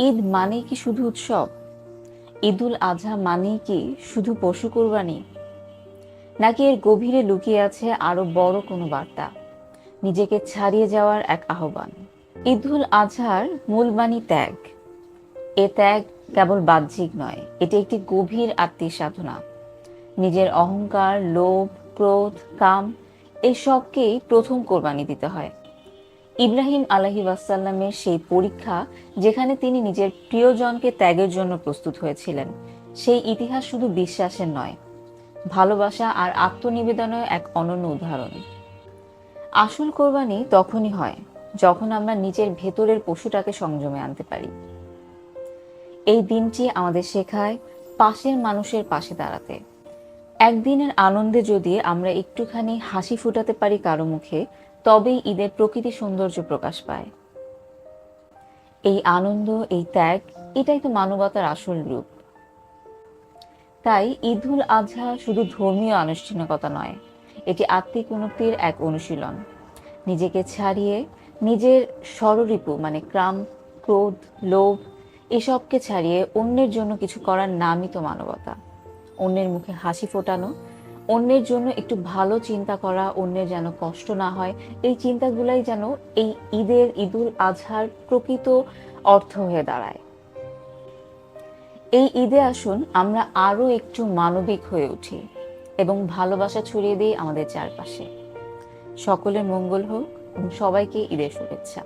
ঈদ মানেই কি শুধু উৎসব? ঈদুল আজহা মানেই কি শুধু পশু কোরবানি? নাকি এর গভীরে লুকিয়ে আছে আরও বড় কোনো বার্তা? নিজেকে ছাড়িয়ে যাওয়ার এক আহ্বান। ঈদুল আজহার মূল বাণী ত্যাগ। এ ত্যাগ কেবল বাহ্যিক নয়, এটি একটি গভীর আত্মীয় সাধনা। নিজের অহংকার, লোভ, ক্রোধ, কাম এসবকেই প্রথম কোরবানি দিতে হয়। ইব্রাহিম আলাহি ওয়াসাল্লামের সেই পরীক্ষা যেখানে তিনি নিজের প্রিয়জনকে ত্যাগের জন্য প্রস্তুত হয়েছিলেন, সেই ইতিহাস শুধু বিশ্বাসের নয়, ভালোবাসা আর আত্মনিবেদনের এক অনন্য উদাহরণ। আসল কোরবানি তখনই হয় যখন আমরা নিজের ভেতরের পশুটাকে সংযমে আনতে পারি। এই দিনটি আমাদের শেখায় পাশের মানুষের পাশে দাঁড়াতে। একদিনের আনন্দে যদি আমরা একটুখানি হাসি ফুটাতে পারি কারও মুখে তবেই ঈদের প্রকৃতি সৌন্দর্য প্রকাশ পায়। এই আনন্দ, এই ত্যাগ, এটাই তো মানবতার আসল রূপ। তাই ঈদুল আজহা শুধু ধর্মীয় আনুষ্ঠানিকতা নয়, এটি আত্মিক উন্নতির এক অনুশীলন। নিজেকে ছাড়িয়ে নিজের স্বররিপু মানে ক্রাম, ক্রোধ, লোভ, এসবকে ছাড়িয়ে অন্যের জন্য কিছু করার নামই তো মানবতা। অন্যের মুখে হাসি ফোটানো অন্যের জন্য একটু ভালো চিন্তা করা, অন্যের যেন কষ্ট না হয়, এই চিন্তাগুলাই যেন এই ঈদের ঈদুল আজহার প্রকৃত অর্থ হয়ে দাঁড়ায়। এই ঈদে আসুন আমরা আরও একটু মানবিক হয়ে উঠি এবং ভালোবাসা ছড়িয়ে দিই আমাদের চারপাশে। সকলের মঙ্গল হোক এবং সবাইকে ঈদের শুভেচ্ছা।